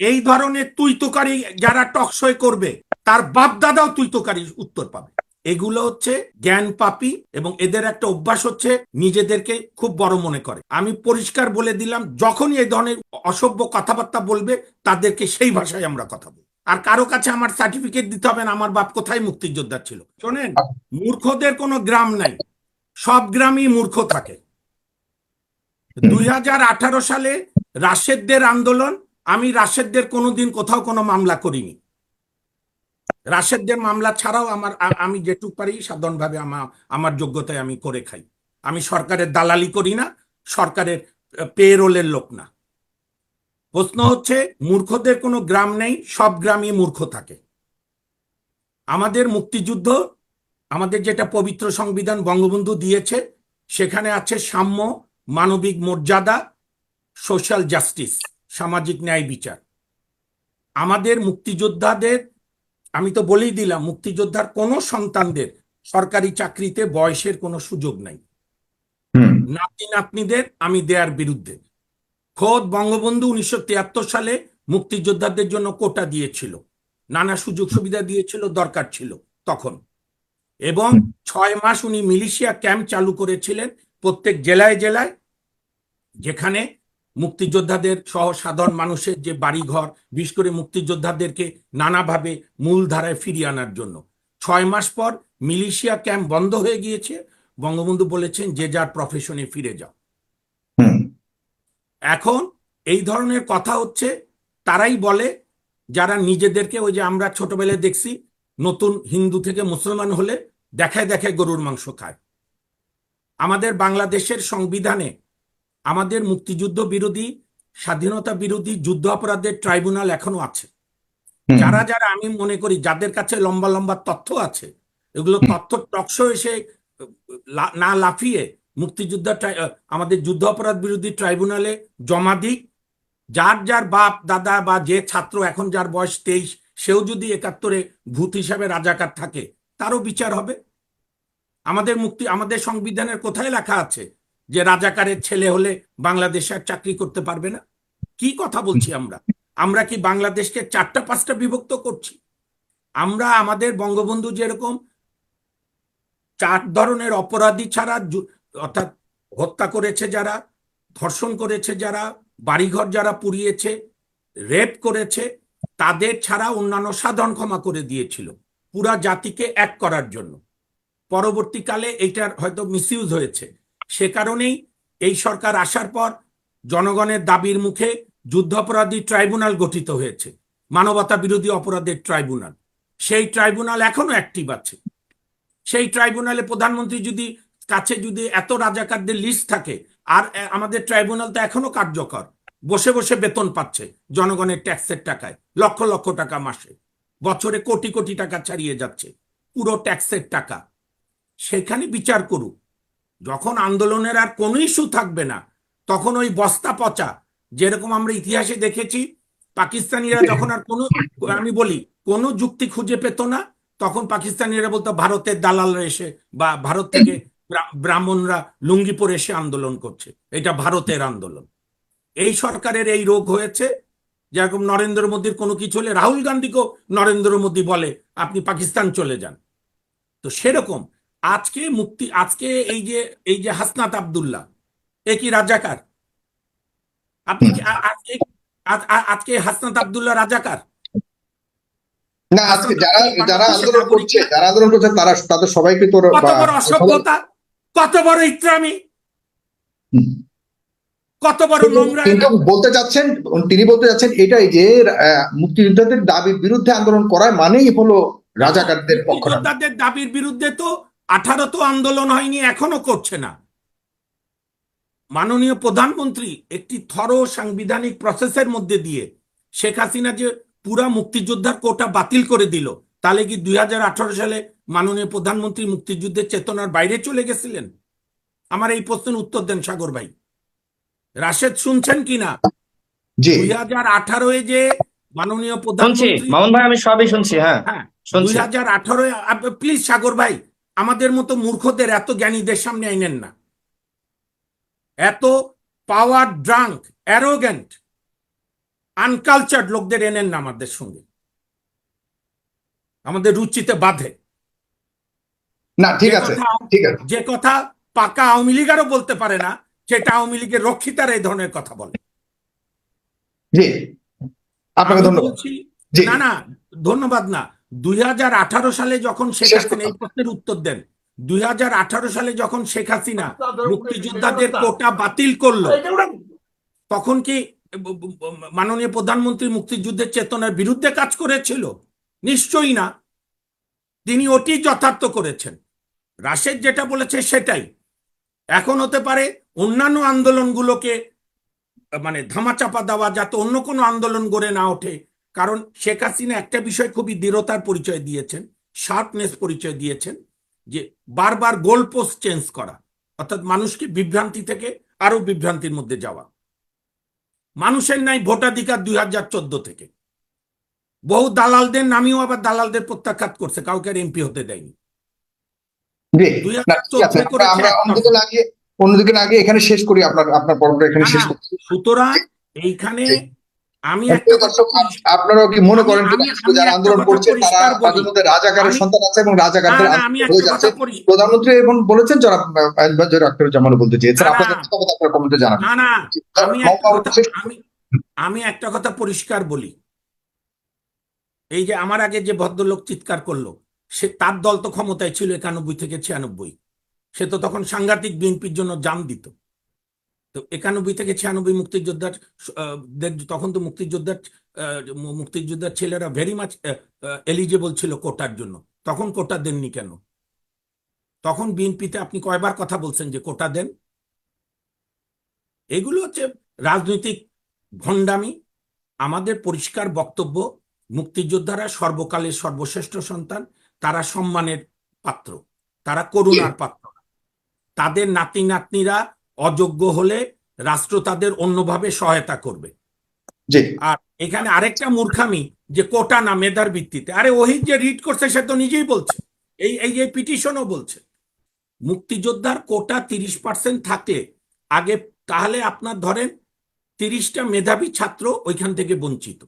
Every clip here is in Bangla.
এই ধরনের তুই তোকারি যারা টকসই করবে, তার বাপ দাদাও তুই তোকারি উত্তর পাবে। এগুলো হচ্ছে জ্ঞান পাপি এবং এদের একটা অভ্যাস হচ্ছে নিজেদেরকে খুব বড় মনে করে। আমি পরিষ্কার বলে দিলাম, যখনই এই ধরনের অসভ্য কথাবার্তা বলবে, তাদেরকে সেই ভাষায় আমরা কথা বলব। আর কারও কাছে আমার সার্টিফিকেট দিতে হবে না, আমার বাপ কোথায় মুক্তিযোদ্ধা ছিল? শোনেন, মূর্খদের কোনো গ্রাম নাই। সব গ্রামই মূর্খ থাকে। দুই হাজার আঠারো সালে রাশেদদের আন্দোলন আমি রাশেদদের কোনোদিন কোথাও কোনো মামলা করিনি। রাশেদদের মামলা ছাড়াও আমার আমি যেটুক পারি সাধারণভাবে আমার আমার যোগ্যতায় আমি করে খাই। আমি সরকারের দালালি করি না, সরকারের পেরোলের লোক না। প্রশ্ন হচ্ছে, মূর্খদের কোনো গ্রাম নেই, সব গ্রামই মূর্খ থাকে। আমাদের মুক্তিযুদ্ধ, আমাদের যেটা পবিত্র সংবিধান বঙ্গবন্ধু দিয়েছে, সেখানে আছে সাম্য, মানবিক মর্যাদা, সোশ্যাল জাস্টিস। সামাজিক ন্যায় বিচার। আমাদের মুক্তিযোদ্ধাদের আমি তো বলেই দিলাম মুক্তিযোদ্ধার কোনো সন্তানদের সরকারি চাকরিতে বয়সের কোনো সুযোগ নাই। নাতি নাতনিদের আমি দেয়ার বিরুদ্ধে। খোদ বঙ্গবন্ধু উনিশশো তিয়াত্তর সালে মুক্তিযোদ্ধাদের জন্য কোটা দিয়েছিল। নানা সুযোগ সুবিধা দিয়েছিল দরকার ছিল তখন। এবং ছয় মাস উনি মিলিশিয়া ক্যাম্প চালু করেছিলেন প্রত্যেক জেলায় জেলায় যেখানে মুক্তিযোদ্ধাদের সহ সাধারণ মানুষের যে বাড়িঘর বিশেষ করে মুক্তিযোদ্ধাদেরকে নানাভাবে মূল ধারায় ফিরিয়ে আনার জন্য। ছয় মাস পর মিলিশিয়া ক্যাম্প বন্ধ হয়ে গিয়েছে। বঙ্গবন্ধু বলেছেন যে যার প্রফেশনে ফিরে যাও। এখন এই ধরনের কথা হচ্ছে তারাই বলে যারা নিজেদেরকে ওই যে আমরা ছোটবেলায় দেখছি নতুন হিন্দু থেকে মুসলমান হলে দেখায় দেখায় গরুর মাংস খায়। আমাদের বাংলাদেশের সংবিধানে আমাদের মুক্তিযুদ্ধ বিরোধী স্বাধীনতা বিরোধী যুদ্ধ অপরাধের ট্রাইব্যুনাল এখনও আছে। যারা যারা আমি মনে করি যাদের কাছে লম্বা লম্বা তথ্য আছে এগুলো তথ্য টকশো এসে না লাফিয়ে মুক্তিযুদ্ধ আমাদের যুদ্ধ অপরাধ বিরোধী ট্রাইব্যুনালে জমা দিক। যার যার বাপ দাদা বা যে ছাত্র এখন যার বয়স তেইশ সেও যদি একাত্তরে ভূত হিসাবে রাজাকার থাকে তারও বিচার হবে। আমাদের মুক্তি আমাদের সংবিধানের কোথায় লেখা আছে? যে রাজাকারের ছেলে হলে বাংলাদেশে আর চাকরি করতে পারবে না? কি কথা বলছি আমরা? আমরা কি বাংলাদেশকে চারটা পাঁচটা বিভক্ত করছি? আমরা আমাদের বঙ্গবন্ধু যেরকম চার ধরনের অপরাধী ছাড়া অর্থাৎ হত্যা করেছে যারা, ধর্ষণ করেছে যারা, বাড়িঘর যারা পুড়িয়েছে, রেপ করেছে, তাদের ছাড়া অন্যান্য সাধারণ ক্ষমা করে দিয়েছিল পুরা জাতিকে এক করার জন্য। পরবর্তীকালে এইটার হয়তো মিসইউজ হয়েছে। সে কারণেই এই সরকার আসার পর জনগণের দাবির মুখে যুদ্ধাপরাধী ট্রাইব্যুনাল গঠিত হয়েছে, মানবতা বিরোধী অপরাধের ট্রাইব্যুনাল। সেই ট্রাইব্যুনাল এখনও অ্যাক্টিভ আছে। সেই ট্রাইব্যুনালে প্রধানমন্ত্রী যদি কাছে যদি এত রাজাকারদের লিস্ট থাকে, আর আমাদের ট্রাইব্যুনাল তো এখনও কার্যকর, বসে বসে বেতন পাচ্ছে জনগণের ট্যাক্সের টাকায়, লক্ষ লক্ষ টাকা মাসে। বছরে কোটি কোটি টাকা ছাড়িয়ে যাচ্ছে, পুরো ট্যাক্সের টাকা। সেখানে বিচার করুক যখন আন্দোলনের আর কোনো ইস্যু থাকবে না তখন ওই বস্তা পচা যেরকম আমরা ইতিহাসে দেখেছি পাকিস্তানিরা যখন আর কোনো আমি বলি কোনো যুক্তি খুঁজে পেত না তখন পাকিস্তানিরা বলতো ভারতের দালালরা এসে বা ভারত থেকে ব্রাহ্মণরা লুঙ্গি পরে এসে আন্দোলন করছে। এটা ভারতের আন্দোলন। এই সরকারের এই রোগ হয়েছে যেরকম নরেন্দ্র মোদীর কোনো কিছু হলে রাহুল গান্ধীকেও নরেন্দ্র মোদী বলে আপনি পাকিস্তান চলে যান। তো সেরকম আজকে মুক্তি আজকে এই যে এই যে হাসনাত আব্দুল্লাহ এ কি রাজাকার? আপনি আজকে আজকে হাসনাত আব্দুল্লাহ রাজাকার? না আজকে যারা যারা আন্দোলন করছে যারা আন্দোলন করছে তারা তাদের সবাইকে তোর কত বড় অসভ্যতা কত বড় ইত্রামি কত বড় নোংরা কিন্তু বলতে চাচ্ছেন তিনি বলতে চাচ্ছেন এটাই যে মুক্তিযোদ্ধাদের দাবির বিরুদ্ধে আন্দোলন করা মানেই হলো রাজাকারদের পক্ষ দাবির বিরুদ্ধে তো আঠারো তো আন্দোলন হয়নি এখনও করছে না। মাননীয় প্রধানমন্ত্রী একটি থর সাংবিধানিক প্রসেসের মধ্যে দিয়ে শেখ হাসিনা যে পুরা মুক্তিযোদ্ধার কোটা বাতিল করে দিল তাহলে কি দুই সালে মাননীয় প্রধানমন্ত্রী মুক্তিযুদ্ধের চেতনার বাইরে চলে গেছিলেন? আমার এই প্রশ্নের উত্তর দেন সাগর ভাই। রাশেদ শুনছেন কিনা জি। দুই হাজার আঠারোয় যে মাননীয় প্রধানমন্ত্রী মামুন ভাই আমি সবই শুনছি হ্যাঁ। হ্যাঁ দুই হাজার আঠারোয় প্লিজ সাগর ভাই আমাদের মতো মূর্খদের এত জ্ঞানীদের সামনে আইনেন না। এত পাওয়ার ড্রাঙ্ক অ্যারোগ্যান্ট আনকালচার্ড লোকদের এনেন না আমাদের সঙ্গে। আমাদের রুচিতে বাধে। না ঠিক আছে ঠিক আছে। যে কথা পাকা আওয়ামী লীগারও বলতে পারে না সেটা আওয়ামী লীগের রক্ষিতারা এই ধরনের কথা বলে। জি। আপনাকে ধন্যবাদ। না না ধন্যবাদ না। দুই হাজার আঠারো সালে যখন শেখ হাসিনা এই প্রশ্নের উত্তর দেন দুই হাজার আঠারো সালে যখন শেখ হাসিনা মুক্তিযোদ্ধাদের কোটা বাতিল করল তখন কি মাননীয় প্রধানমন্ত্রী মুক্তিযুদ্ধের চেতনার বিরুদ্ধে কাজ করেছিল? নিশ্চয়ই না। তিনি ওটি যথার্থ করেছেন। রাশেদ যেটা বলেছে সেটাই। এখন হতে পারে অন্যান্য আন্দোলনগুলোকে মানে ধামাচাপা দেওয়া যাতে অন্য কোনো আন্দোলন গড়ে না ওঠে কারণ শেখ হাসিনা একটা বিষয় খুবই দৃঢ়তার পরিচয় দিয়েছেন শার্পনেস পরিচয় দিয়েছেন যে বারবার গোল পোস্ট চেঞ্জ করা অর্থাৎ মানুষকে বিভ্রান্তি থেকে আরও বিভ্রান্তির মধ্যে যাওয়া। মানুষের নাই ভোটাধিকার দুই হাজার চোদ্দ থেকে। বহু দালালদের নামেও আবার দালালদের প্রত্যাখ্যাত করছে কাউকে আর এমপি হতে দেয়নি। অন্যদিকে গিয়ে এখানে শেষ করি আপনার আপনার পর্বটা এখানে শেষ করছি। সুতরাং এইখানে আমি কথা দর্শক আপনারাও কি মনে করেন যারা আন্দোলন করছে তারা। মধ্যে রাজাকারের সন্তান আছে এবং রাজাকারদের হয়ে যাচ্ছে। প্রধানমন্ত্রী এবং বলেছেন যারা আক্তার বলতে চেয়েছেন। আপনাদের মতামত আপনার কমেন্টে জানাবেন না না আমি একটা কথা আমি আমি একটা কথা পরিষ্কার বলি। এই যে আমার আগে যে ভদ্রলোক চিৎকার করল সে তার দল তো ক্ষমতায় ছিল একানব্বই থেকে ছিয়ানব্বই। সে তো তখন সাংঘাতিক বিএনপির জন্য জাম দিত। তো একানব্বই থেকে ছিয়ানব্বই মুক্তিযোদ্ধার তখন তো মুক্তিযোদ্ধার মুক্তিযোদ্ধার ছেলেরা ভেরি মাচ এলিজেবল ছিল কোটার জন্য। তখন কোটা দেননি কেন? তখন বিএনপিতে আপনি কয়বার কথা বলছেন যে কোটা দেন? এগুলো হচ্ছে রাজনৈতিক ভণ্ডামি আমাদের পরিষ্কার বক্তব্য মুক্তিযোদ্ধারা সর্বকালের সর্বশ্রেষ্ঠ সন্তান তারা সম্মানের পাত্র তারা করুণার পাত্র। তাদের নাতি নাতনিরা অযোগ্য হলে রাষ্ট্র তাদের অন্যভাবে সহায়তা করবে। আর এখানে আরেকটা মূর্খামি যে কোটা না মেধার ভিত্তিতে। আরে ওহিদ যে রিড করছে সে তো নিজেই বলছে। এই এই যে পিটিশনও বলছে। মুক্তিযোদ্ধার কোটা তিরিশ পার্সেন্ট থাকলে আগে তাহলে আপনার ধরেন তিরিশটা মেধাবী ছাত্র ওইখান থেকে বঞ্চিত।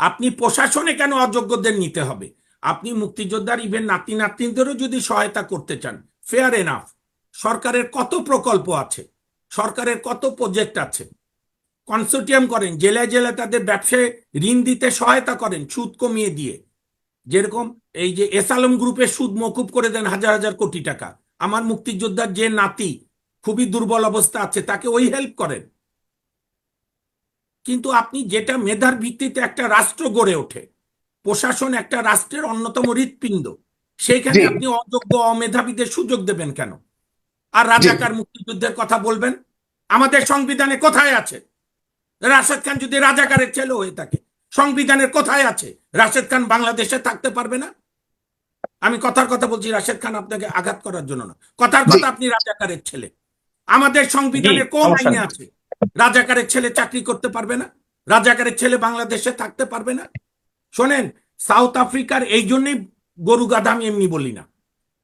আপনি প্রশাসনে কেন অযোগ্যদের নিতে হবে? আপনি মুক্তিযোদ্ধার ইভেন নাতি নাতনিদেরও যদি সহায়তা করতে চান ফেয়ার এনাফ সরকারের কত প্রকল্প আছে? সরকারের কত প্রজেক্ট আছে? কনসোর্টিয়াম করেন জেলায় জেলায় তাদের ব্যবসায় ঋণ দিতে সহায়তা করেন সুদ কমিয়ে দিয়ে। যেরকম এই যে এসালম গ্রুপের সুদ মকুব করে দেন হাজার হাজার কোটি টাকা। আমার মুক্তিযোদ্ধার যে নাতি খুবই দুর্বল অবস্থা আছে তাকে ওই হেল্প করেন। কিন্তু আপনি যেটা মেধার ভিত্তিতে একটা রাষ্ট্র গড়ে ওঠে প্রশাসন একটা রাষ্ট্রের অন্যতম হৃৎপিণ্ড সেইখানে আপনি অযোগ্য অমেধাবীদের সুযোগ দেবেন কেন? আর রাজাকার মুক্তিযুদ্ধের কথা বলবেন? আমাদের সংবিধানে কোথায় আছে? রাশেদ খান যদি রাজাকারের ছেলে হয়ে থাকে সংবিধানের কোথায় আছে? রাশেদ খান বাংলাদেশে থাকতে পারবে না? আমি কথার কথা বলছি রাশেদ খান আপনাকে আঘাত করার জন্য না। কথার কথা আপনি রাজাকারের ছেলে। আমাদের সংবিধানে কোন আইনে আছে? রাজাকারের ছেলে চাকরি করতে পারবে না? রাজাকারের ছেলে বাংলাদেশে থাকতে পারবে না? শোনেন সাউথ আফ্রিকার এই জন্যই গরু গাধা আমি এমনি বলি না।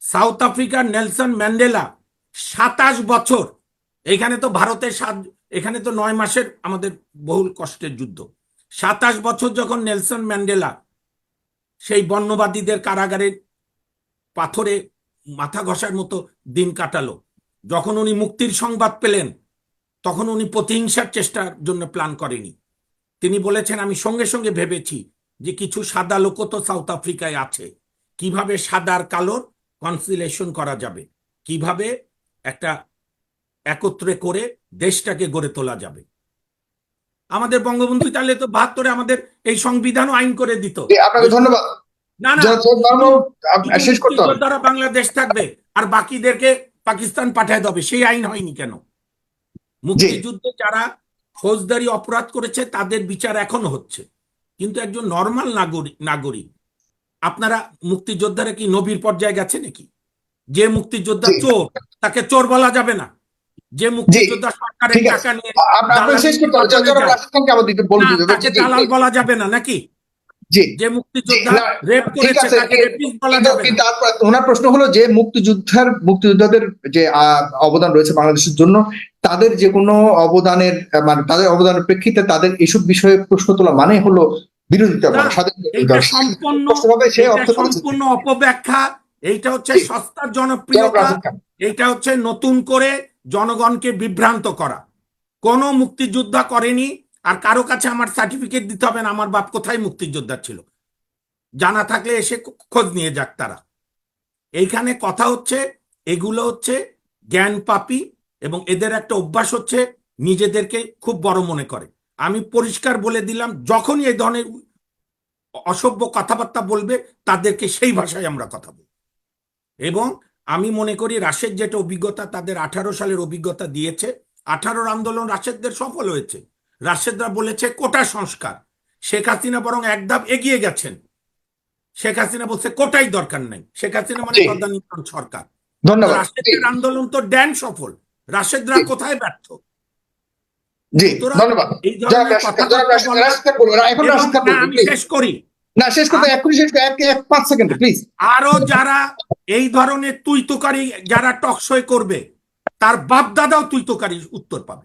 সাউথ আফ্রিকার নেলসন ম্যান্ডেলা সাতাশ বছর। এখানে তো ভারতের সাত, এখানে তো নয় মাসের আমাদের বহুল কষ্টের যুদ্ধ। সাতাশ বছর যখন নেলসন ম্যান্ডেলা সেই বর্ণবাদীদের কারাগারে পাথরে মাথা ঘষার মতো দিন কাটালো, যখন উনি মুক্তির সংবাদ পেলেন, তখন উনি প্রতিহিংসার চেষ্টার জন্য প্ল্যান করেনি। তিনি বলেছেন, আমি সঙ্গে সঙ্গে ভেবেছি যে কিছু সাদা লোকও তো সাউথ আফ্রিকায় আছে। কীভাবে সাদার কালোর কনসিলেশন করা যাবে? কীভাবে একটা একত্রে করে দেশটাকে গড়ে তোলা যাবে। আমাদের বঙ্গবন্ধু তাহলে তো বাহাত্তরে আমাদের এই সংবিধানও আইন করে দিত। জি, আপনাকে ধন্যবাদ। না না। জনাব সৈয়দ মাহমুদ, আপ- শুধু শেষ করতে হবে। মুক্তিযোদ্ধারা বাংলাদেশ থাকবে আর বাকিদেরকে পাকিস্তান পাঠায় দেবে সেই আইন হয়নি কেন? মুক্তিযুদ্ধে যারা ফৌজদারি অপরাধ করেছে তাদের বিচার এখন হচ্ছে। কিন্তু একজন নর্মাল নাগরিক নাগরিক আপনারা মুক্তিযোদ্ধারা কি নবীর পর্যায়ে গেছে নাকি? যে মুক্তিযোদ্ধা চোর তাকে চোর বলা যাবে না। যে মুক্তিযোদ্ধা সরকারের টাকা নিয়ে আপ- আপনাকে শেষ করতে হবে। দালালি জনাব করে রাশিদ খানকে আবার দিতে বলে না, দিতে তাকে দালাল বলা যাবে না নাকি? যে মুক্তিযোদ্ধা রেপ করেছে তাকে রেপিস্ট বলা যাবে না। কিন্তু আপনার- ওনার প্রশ্ন হলো যে মুক্তিযোদ্ধার মুক্তিযোদ্ধাদের যে আহ, অবদান রয়েছে বাংলাদেশের জন্য তাদের যে কোনো অবদানের মানে তাদের অবদানের প্রেক্ষিতে তাদের এসব বিষয়ে প্রশ্ন তোলা মানে হলো বিরোধিতা। সম্পূর্ণ অপব্যাখ্যা। এইটা হচ্ছে সস্তার জনপ্রিয়তা এইটা হচ্ছে নতুন করে জনগণকে বিভ্রান্ত করা। কোন মুক্তিযোদ্ধা করেনি আর কারও কাছে আমার সার্টিফিকেট দিতে হবে না আমার বাপ কোথায় মুক্তিযোদ্ধা ছিল? জানা থাকলে এসে খোঁজ নিয়ে যাক তারা। এইখানে কথা হচ্ছে এগুলো হচ্ছে জ্ঞান পাপি এবং এদের একটা অভ্যাস হচ্ছে নিজেদেরকে খুব বড় মনে করে। আমি পরিষ্কার বলে দিলাম যখনই এই ধরনের অসভ্য কথাবার্তা বলবে তাদেরকে সেই ভাষায় আমরা কথা বলব। এবং আমি মনে করি রাশেদ যেটা অভিজ্ঞতা তাদের আঠারো সালের অভিজ্ঞতা দিয়েছে আঠারোর আন্দোলন রাশেদদের সফল হয়েছে। রাশেদরা বলেছে কোটা সংস্কার। শেখ হাসিনা বরং এক ধাপ এগিয়ে গেছেন। শেখ হাসিনা বলছে কোটাই দরকার নাই। শেখ হাসিনা মানে। তদানীন্তন সরকার। রাশেদের আন্দোলন তো ড্যান সফল। রাশেদরা কোথায় ব্যর্থ? জি ধন্যবাদ। এই ধরনের বলুন, আমি শেষ করি। না শেষ করতে এক্ষুনি শেষ এক এক পাঁচ সেকেন্ড প্লিজ আরও যারা এই ধরনের তুইতকারী তোকারি যারা টকশয় করবে তার বাপ দাদাও তুই তোকারি উত্তর পাবে।